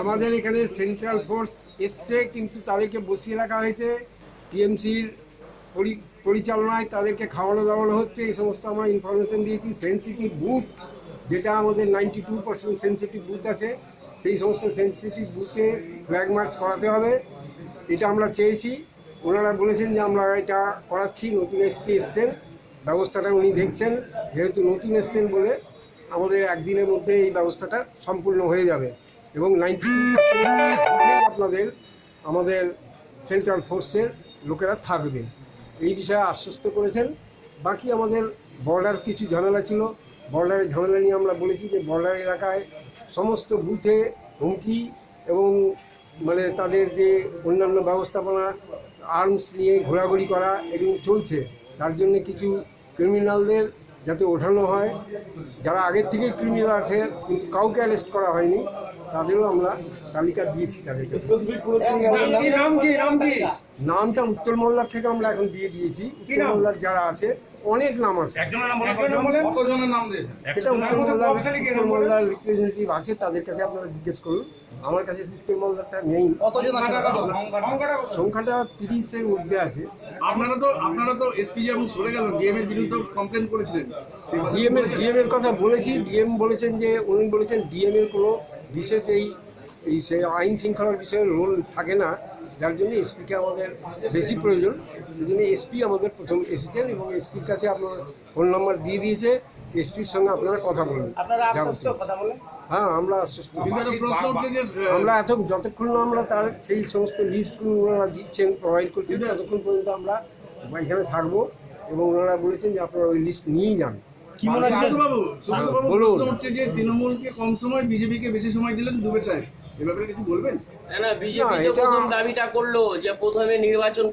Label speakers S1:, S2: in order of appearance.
S1: আমাদের এখানে central force এসছে, কিন্তু তাদেরকে বসিয়ে রাখা হয়েছে। টিএমসির পরিচালনায় তাদেরকে খাওয়ানো দাওয়ানো হচ্ছে, এই সমস্ত আমরা ইনফরমেশন দিয়েছি। সেন্সিটিভ বুথ যেটা আমাদের ninety two percent sensitive booth আছে, সেই সমস্ত সেন্সিটিভ বুথে ফ্ল্যাগ মার্চ করাতে হবে। এটা আমরা চেয়েছি। ওনারা বলেছেন যে আমরা এটা করাচ্ছি, নতুন এসপি এসছেন, ব্যবস্থাটা উনি দেখছেন, যেহেতু নতুন এসছেন বলে আমাদের একদিনের মধ্যে এই ব্যবস্থাটা সম্পূর্ণ হয়ে যাবে। এবং নাইনটি আপনাদের আমাদের সেন্ট্রাল ফোর্সের লোকেরা থাকবে। এই বিষয়ে আশ্বস্ত করেছেন। বাকি আমাদের বর্ডার কিছু ঝামেলা ছিল। বর্ডারের ঝামেলা নিয়ে আমরা বলেছি যে বর্ডার এলাকায় সমস্ত বুথে হুমকি এবং মানে তাদের যে অন্যান্য ব্যবস্থাপনা আর্মস নিয়ে ঘোরাঘুরি করা এগুলো চলছে। তার জন্য কিছু ক্রিমিনালদের যাতে ওঠানো হয়। যারা আগের থেকেই ক্রিমিনাল আছে, কিন্তু কাউকে অ্যারেস্ট করা হয়নি। তাদেরও আমরা তালিকা দিয়েছি তাদেরকে নামটা উত্তর মোল্লার থেকে আমরা এখন দিয়ে দিয়েছি। উত্তর মোল্লার যারা আছে অনেক নাম আছে।
S2: একজনের নাম বলেন।
S3: কতজনের নাম দিয়েছেন?
S1: সেটা উত্তর মোল্লার উত্তর মোল্লার রিপ্রেজেন্টেটিভ আছে তাদের কাছে আপনারা জিজ্ঞেস করুন। আমার কাছে উত্তর মোল্লারটা নেই।
S3: কতজন আছে? সংখ্যাটা
S1: তিরিশের মধ্যে আছে।
S4: আপনারা তো আপনারা তো এসপি যখন সরে গেল ডিএম এর বিরুদ্ধে কমপ্লেন করেছিলেন।
S1: ডিএম এর ডিএম এর কথা বলেছি। ডিএম বলেছেন যে উনি বলেছেন ডিএম এর কোনো বিশেষ এই এই সে আইন শৃঙ্খলার বিষয়ে রোল থাকে না যার জন্য এসপিকে আমাদের বেশি প্রয়োজন। সেজন্য এসপি আমাদের প্রথম এসেছেন এবং এসপির কাছে আপনার ফোন নাম্বার দিয়ে দিয়েছে। এসপির সঙ্গে আপনারা কথা বলুন।
S2: আপনারা কথা বলেন।
S1: হ্যাঁ আমরা আশ্বস্ত। আমরা এত যতক্ষণ না আমরা তার সেই সমস্ত লিস্টগুলো ওনারা দিচ্ছেন প্রোভাইড করছেন ততক্ষণ পর্যন্ত আমরা এখানে থাকব এবং ওনারা বলেছেন যে আপনারা ওই লিস্ট নিয়েই যান।
S2: কি মনে হচ্ছে
S4: সুব্রতবাবু
S1: বলুন।
S4: হচ্ছে যে তৃণমূলকে কম সময় বিজেপিকে বেশি সময় দিলেন দুবে সাহেব। এ ব্যাপারে কিছু বলবেন?
S5: না না বিজেপি তো প্রথম দাবিটা করল যে প্রথমে নির্বাচন